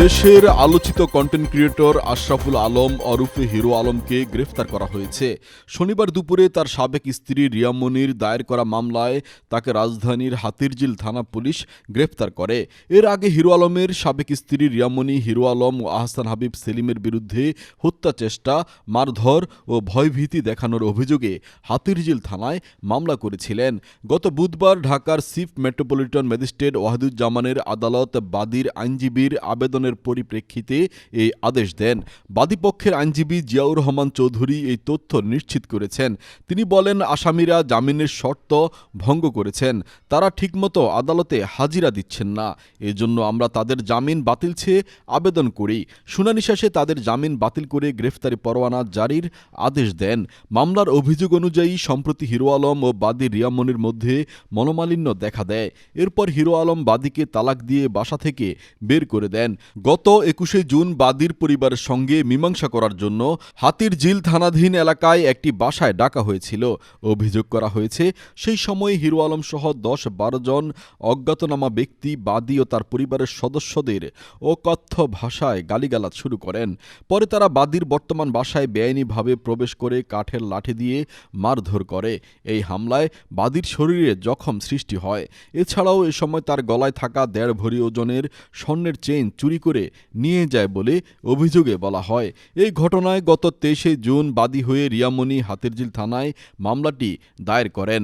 দেশের আলোচিত content creator Ashraful Alam অরুফে হিরো আলমকে গ্রেফতার করা হয়েছে। শনিবার দুপুরে তার সাবেক স্ত্রী রিয়ামনির দায়ের করা মামলায় তাকে রাজধানীর হাতিরঝিল থানা পুলিশ গ্রেফতার করে। এর আগে হিরো আলমের সাবেক স্ত্রী রিয়ামনি হিরো আলম ও আহসান হাবিব সেলিমের বিরুদ্ধে হত্যা চেষ্টা, মারধর ও ভয়ভীতি দেখানোর অভিযোগে হাতিরঝিল থানায় মামলা করেছিলেন। গত বুধবার ঢাকার চিফ মেট্রোপলিটন ম্যাজিস্ট্রেট ওয়াহিদুজ্জামানের আদালত বাদীর আইনজীবীর আবেদনের পরিপ্রেক্ষিতে এই আদেশ দেন। বাদীপক্ষের আইনজীবী জিয়াউর রহমান চৌধুরী এই তথ্য নিশ্চিত করেছেন। তিনি বলেন, আসামিরা জামিনের শর্ত ভঙ্গ করেছেন। তারা ঠিকমতো আদালতে হাজিরা দিচ্ছেন না। এজন্য আমরা তাদের জামিন বাতিল চেয়ে আবেদন করি। শুনানি শেষে তাদের জামিন বাতিল করে গ্রেফতারি পরোয়ানা জারির আদেশ দেন। মামলার অভিযোগ অনুযায়ী, সম্প্রতি হিরো আলম ও বাদী রিয়ামনির মধ্যে মনোমালিন্য দেখা দেয়। এরপর হিরো আলম বাদীকে তালাক দিয়ে বাসা থেকে বের করে দেন। গত একুশে জুন বাদীর পরিবারের সঙ্গে মীমাংসা করার জন্য হাতির ঝিল থানাধীন এলাকায় একটি বাসায় ডাকা হয়েছিল। অভিযোগ করা হয়েছে, সেই সময় হিরো আলম সহ দশ বারো জন অজ্ঞাতনামা ব্যক্তি, বাদী ও তার পরিবারের সদস্যদের অকথ্য ভাষায় গালিগালাজ শুরু করেন। পরে তারা বাদীর বর্তমান বাসায় বেআইনিভাবে প্রবেশ করে কাঠের লাঠি দিয়ে মারধর করে। এই হামলায় বাদীর শরীরে জখম সৃষ্টি হয়। এছাড়াও এ সময় তার গলায় থাকা দেড় ভরি ওজনের স্বর্ণের চেইন চুরি করে নিয়ে যায় বলে অভিযোগে বলা হয়। এই ঘটনায় গত তেইশে জুন বাদী হয়ে রিয়ামণি হাতিরঝিল থানায় মামলাটি দায়ের করেন।